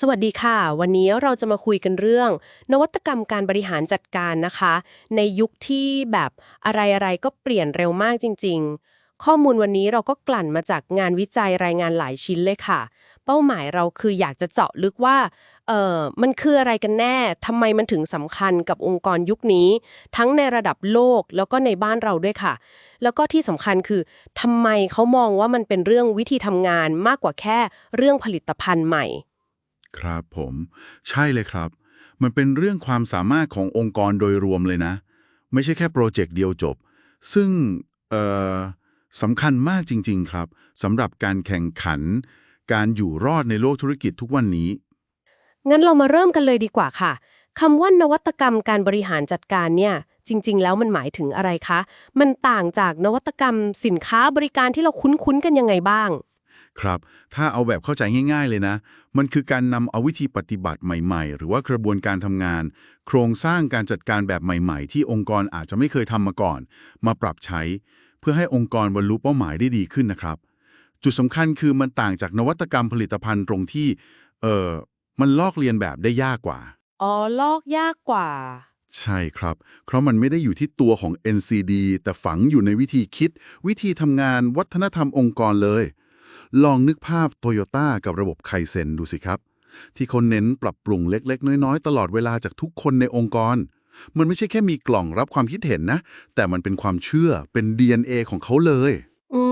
สวัสดีค่ะ วันนี้เราจะมาคุยกันเรื่อง นวัตกรรมการบริหารจัดการนะคะ ในยุคที่แบบอะไรๆก็เปลี่ยนเร็วมากจริง ๆ ข้อมูลวันนี้เราก็กลั่นมาจากงานวิจัยรายงานหลายชิ้นเลยค่ะ เป้าหมายเราคืออยากจะเจาะลึกว่าเออมันคืออะไรกันแน่ทำไมมันถึงสำคัญกับองค์กรยุคนี้ ทั้งในระดับโลกแล้วก็ในบ้านเราด้วยค่ะ แล้วก็ที่สำคัญคือทำไมเขามองว่ามันเป็นเรื่องวิธีทำงานมากกว่าแค่เรื่องผลิตภัณฑ์ใหม่ ครับผม ใช่เลยครับ มันเป็นเรื่องความสามารถขององค์กรโดยรวมเลยนะ ไม่ใช่แค่โปรเจกต์เดียวจบ ซึ่งสำคัญมากจริง ๆ ครับสำหรับการแข่งขัน การอยู่รอดในโลกธุรกิจทุกวันนี้ งั้นเรามาเริ่มกันเลยดีกว่าค่ะคำว่านวัตกรรมการบริหารจัดการเนี่ย จริง ๆ แล้วมันหมายถึงอะไรคะ มันต่างจากนวัตกรรมสินค้าบริการที่เราคุ้นๆกันยังไงบ้าง ครับ ถ้าเอาแบบเข้าใจง่าย ๆ เลยนะ มันคือการนำเอาวิธีปฏิบัติใหม่ ๆ หรือว่ากระบวนการทำงาน โครงสร้างการจัดการแบบใหม่ ๆ ที่องค์กรอาจจะไม่เคยทำมาก่อน มาปรับใช้ เพื่อให้องค์กรบรรลุเป้าหมายได้ดีขึ้นนะครับ จุดสำคัญคือมันต่างจากนวัตกรรมผลิตภัณฑ์ตรงที่ เออมันลอกเลียนแบบได้ยากกว่า อ๋อ ลอกยากกว่า ใช่ครับ เพราะมันไม่ได้อยู่ที่ตัวของ NCD แต่ฝังอยู่ในวิธีคิด วิธีทำงานวัฒนธรรมองค์กรเลย ลองนึกภาพโตโยต้ากับระบบไคเซนดูสิครับ ที่เขาเน้นปรับปรุงเล็ก ๆ น้อย ๆ ตลอดเวลาจากทุกคนในองค์กร มันไม่ใช่แค่มีกล่องรับความคิดเห็นนะ แต่มันเป็นความเชื่อเป็น DNA ของเขาเลย อื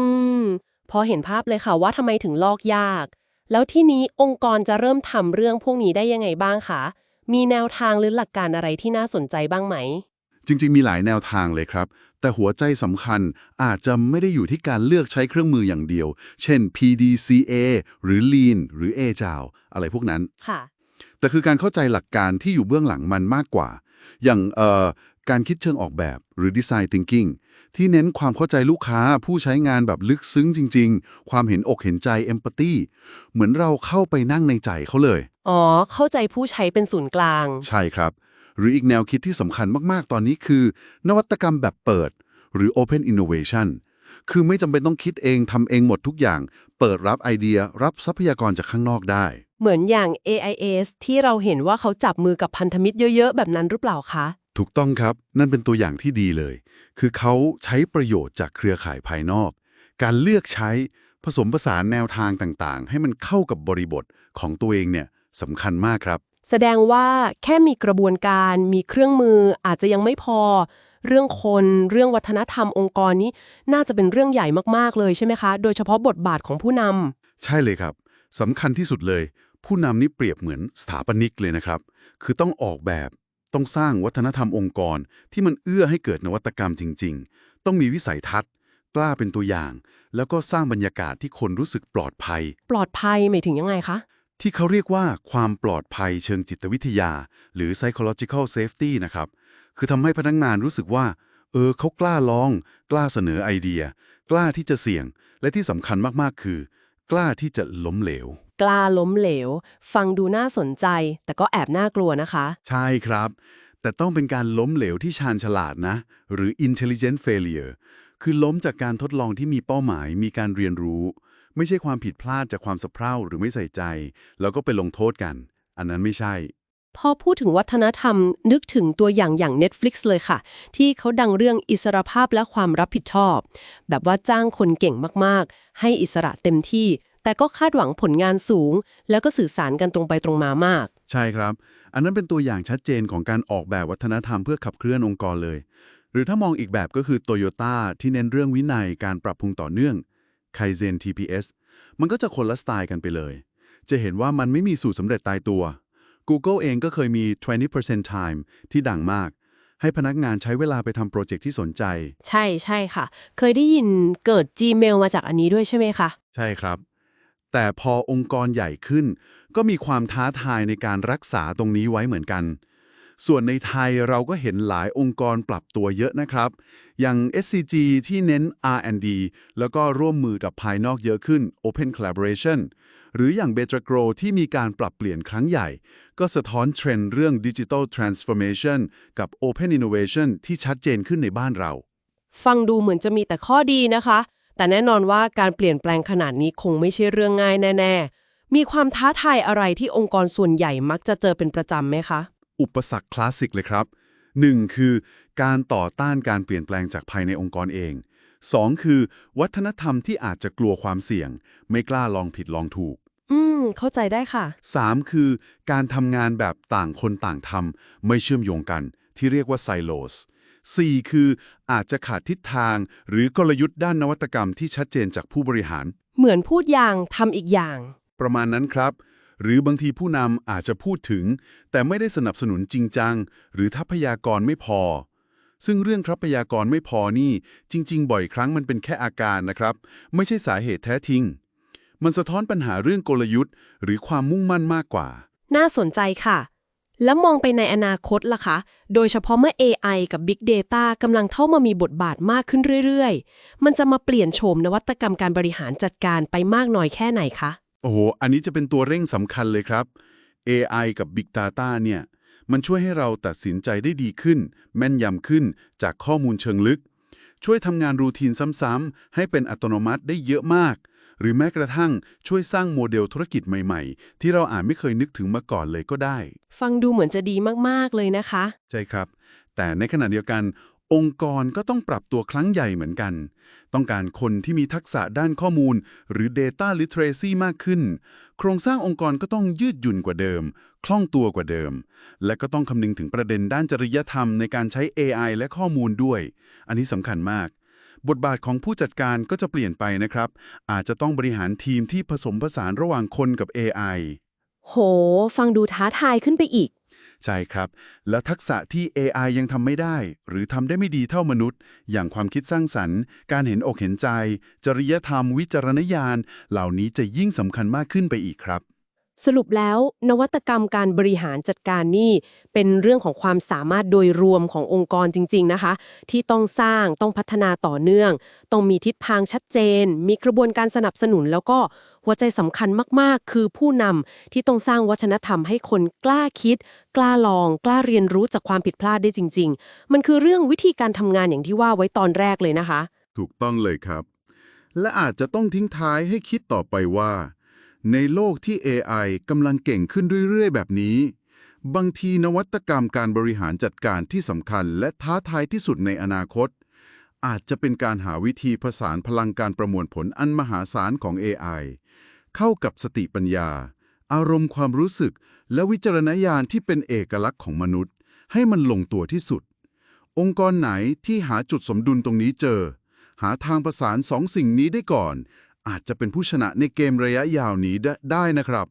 ม พอเห็นภาพเลยค่ะว่าทำไมถึงลอกยาก แล้วที่นี้องค์กรจะเริ่มทำเรื่องพวกนี้ได้ยังไงบ้างคะมีแนวทางหรือหลักการอะไรที่น่าสนใจบ้างไหมจริง ๆ มีหลายแนวทางเลยครับ แต่หัวใจสำคัญอาจจะไม่ได้อยู่ที่การเลือกใช้เครื่องมืออย่างเดียว เช่น PDCA หรือ Lean หรือ Agile อะไรพวกนั้น ค่ะ แต่คือการเข้าใจหลักการที่อยู่เบื้องหลังมันมากกว่า อย่างเอ่อการคิดเชิงออกแบบหรือ Design Thinking ที่เน้นความเข้าใจลูกค้าผู้ใช้งานแบบลึกซึ้งจริง ๆ ความเห็นอกเห็นใจ Empathy เหมือนเราเข้าไปนั่งในใจเขาเลย อ๋อ เข้าใจผู้ใช้เป็นศูนย์กลาง ใช่ครับ หรืออีกแนวคิดที่สำคัญมากๆ ตอนนี้คือ นวัตกรรมแบบเปิด หรือ Open Innovation คือไม่จำเป็นต้องคิดเองทำเองหมดทุกอย่าง เปิดรับไอเดียรับทรัพยากรจากข้างนอกได้ เหมือนอย่าง AIS ที่เราเห็นว่าเขาจับมือกับพันธมิตรเยอะ ๆ แบบนั้นหรือเปล่าคะ ถูกต้องครับ นั่นเป็นตัวอย่างที่ดีเลย คือเขาใช้ประโยชน์จากเครือข่ายภายนอก การเลือกใช้ผสมผสานแนวทางต่างๆ ให้มันเข้ากับบริบทของตัวเองเนี่ยสำคัญมากครับ แสดงว่าแค่มีกระบวนการมีเครื่องมืออาจจะยังไม่พอ เรื่องคนเรื่องวัฒนธรรมองค์กรนี้ น่าจะเป็นเรื่องใหญ่มากๆเลยใช่ไหมคะ โดยเฉพาะบทบาทของผู้นำใช่เลยครับสำคัญที่สุดเลย ผู้นำนี่เปรียบเหมือนสถาปนิกเลยนะครับ คือต้องออกแบบต้องสร้างวัฒนธรรมองค์กรที่มันเอื้อให้เกิดนวัตกรรมจริง ๆ ต้องมีวิสัยทัศน์ กล้าเป็นตัวอย่าง แล้วก็สร้างบรรยากาศที่คนรู้สึกปลอดภัย ปลอดภัยหมายถึงยังไงคะ ที่เขาเรียกว่าความปลอดภัยเชิงจิตวิทยา หรือ psychological safety นะครับ คือทำให้พนักงานรู้สึกว่า เออเขากล้าลอง กล้าเสนอไอเดีย กล้าที่จะเสี่ยง และที่สำคัญมากๆ คือ กล้าที่จะล้มเหลว กล้าล้มเหลว ฟังดูน่าสนใจ แต่ก็แอบน่ากลัวนะคะ ใช่ครับ แต่ต้องเป็นการล้มเหลวที่ชาญฉลาดนะ หรือ intelligent failure คือล้มจากการทดลองที่มีเป้าหมายมีการเรียนรู้ ไม่ใช่ความผิดพลาดจากความสะเพร่าหรือไม่ใส่ใจ แล้วก็ไปลงโทษกัน อันนั้นไม่ใช่ พอพูดถึงวัฒนธรรมนึกถึงตัวอย่างอย่าง Netflix เลยค่ะ ที่เขาดังเรื่องอิสรภาพและความรับผิดชอบ แบบว่าจ้างคนเก่งมากๆ ให้อิสระเต็มที่ แต่ก็คาดหวังผลงานสูง แล้วก็สื่อสารกันตรงไปตรงมามาก ใช่ครับ อันนั้นเป็นตัวอย่างชัดเจนของการออกแบบวัฒนธรรมเพื่อขับเคลื่อนองค์กรเลย หรือถ้ามองอีกแบบก็คือโตโยต้าที่เน้นเรื่องวินัยการปรับปรุงต่อเนื่อง Kaizen TPS มันก็จะคนละสไตล์กันไปเลย จะเห็นว่ามันไม่มีสูตรสำเร็จตายตัว Google เองก็เคยมี 20% time ที่ดังมาก ให้พนักงานใช้เวลาไปทำโปรเจกต์ที่สนใจ ใช่ใช่ค่ะ เคยได้ยินเกิด Gmail มาจากอันนี้ด้วยใช่ไหมคะ ใช่ครับ แต่พอองค์กรใหญ่ขึ้น ก็มีความท้าทายในการรักษาตรงนี้ไว้เหมือนกัน ส่วนในไทยเราก็เห็นหลายองค์กรปรับตัวเยอะนะครับ อย่าง SCG ที่เน้น R&D แล้วก็ร่วมมือกับภายนอกเยอะขึ้น Open Collaboration หรืออย่าง b e t r a g r o ที่มีการปรับเปลี่ยนครั้งใหญ่ ก็สะท้อนเทรนด์เรื่อง Digital Transformation กับ Open Innovation ที่ชัดเจนขึ้นในบ้านเรา ฟังดูเหมือนจะมีแต่ข้อดีนะคะ แต่แน่นอนว่าการเปลี่ยนแปลงขนาดนี้คงไม่ใช่เรื่องง่ายแน่ ๆ มีความท้าทายอะไรที่องค์กรส่วนใหญ่มักจะเจอเป็นประจำไหมคะ อุปสรรคคลาสสิกเลยครับ 1. คือการต่อต้านการเปลี่ยนแปลงจากภายในองค์กรเอง 2. คือ วัฒนธรรมที่อาจจะกลัวความเสี่ยง ไม่กล้าลองผิดลองถูก อืม เข้าใจได้ค่ะ 3. คือ การทำงานแบบต่างคนต่างทำไม่เชื่อมโยงกัน ที่เรียกว่าไซโลส 4. คือ อาจจะขาดทิศทาง หรือกลยุทธ์ด้านนวัตกรรมที่ชัดเจนจากผู้บริหาร เหมือนพูดอย่างทำอีกอย่าง ประมาณนั้นครับ หรือบางทีผู้นำอาจจะพูดถึง แต่ไม่ได้สนับสนุนจริงจัง หรือทรัพยากรไม่พอ ซึ่งเรื่องทรัพยากรไม่พอนี่ จริง ๆ บ่อยครั้งมันเป็นแค่อาการนะครับ ไม่ใช่สาเหตุแท้ทิ้งมันสะท้อนปัญหาเรื่องกลยุทธ์ หรือความมุ่งมั่นมากกว่า น่าสนใจค่ะ แล้วมองไปในอนาคตล่ะคะ โดยเฉพาะเมื่อ AI กับ Big Data กำลังเข้ามามีบทบาทมากขึ้นเรื่อย ๆ มันจะมาเปลี่ยนโฉมนวัตกรรมการบริหารจัดการไปมากน้อยแค่ไหนคะ โอ้โห อันนี้จะเป็นตัวเร่งสำคัญเลยครับ AI กับ Big Data เนี่ย มันช่วยให้เราตัดสินใจได้ดีขึ้น แม่นยำขึ้นจากข้อมูลเชิงลึก ช่วยทำงานรูทีนซ้ำๆ ให้เป็นอัตโนมัติได้เยอะมาก หรือแม้กระทั่งช่วยสร้างโมเดลธุรกิจใหม่ๆ ที่เราอาจไม่เคยนึกถึงมาก่อนเลยก็ได้ ฟังดูเหมือนจะดีมากๆเลยนะคะ ใช่ครับ แต่ในขณะเดียวกัน องค์กรก็ต้องปรับตัวครั้งใหญ่เหมือนกัน ต้องการคนที่มีทักษะด้านข้อมูล หรือ Data Literacy มากขึ้น โครงสร้างองค์กรก็ต้องยืดหยุ่นกว่าเดิม คล่องตัวกว่าเดิม และก็ต้องคำนึงถึงประเด็นด้านจริยธรรมในการใช้ AI และข้อมูลด้วย อันนี้สำคัญมาก บทบาทของผู้จัดการก็จะเปลี่ยนไปนะครับ อาจจะต้องบริหารทีมที่ผสมผสานระหว่างคนกับ AI โห ฟังดูท้าทายขึ้นไปอีก ใช่ครับ แล้วทักษะที่ AI ยังทำไม่ได้ หรือทำได้ไม่ดีเท่ามนุษย์ อย่างความคิดสร้างสรรค์ การเห็นอกเห็นใจ จริยธรรม วิจารณญาณ เหล่านี้จะยิ่งสำคัญมากขึ้นไปอีกครับ สรุปแล้วนวัตกรรมการบริหารจัดการนี่เป็นเรื่องของความสามารถโดยรวมขององค์กรจริง ๆ นะคะ ที่ต้องสร้างต้องพัฒนาต่อเนื่อง ต้องมีทิศทางชัดเจน มีกระบวนการสนับสนุน แล้วก็หัวใจสำคัญมากๆ คือผู้นำที่ต้องสร้างวัฒนธรรมให้คนกล้าคิด กล้าลอง กล้าเรียนรู้จากความผิดพลาดได้จริง ๆ มันคือเรื่องวิธีการทำงานอย่างที่ว่าไว้ตอนแรกเลยนะคะ ถูกต้องเลยครับ และอาจจะต้องทิ้งท้ายให้คิดต่อไปว่า ในโลกที่ AI กำลังเก่งขึ้นเรื่อย ๆ แบบนี้ บางทีนวัตกรรมการบริหารจัดการที่สำคัญและท้าทายที่สุดในอนาคต อาจจะเป็นการหาวิธีผสานพลังการประมวลผลอันมหาศาลของ AI เข้ากับสติปัญญา อารมณ์ความรู้สึก และวิจารณญาณที่เป็นเอกลักษณ์ของมนุษย์ ให้มันลงตัวที่สุด องค์กรไหนที่หาจุดสมดุลตรงนี้เจอ หาทางประสานสองสิ่งนี้ได้ก่อน อาจจะเป็นผู้ชนะในเกมระยะยาวนี้ได้ได้นะครับ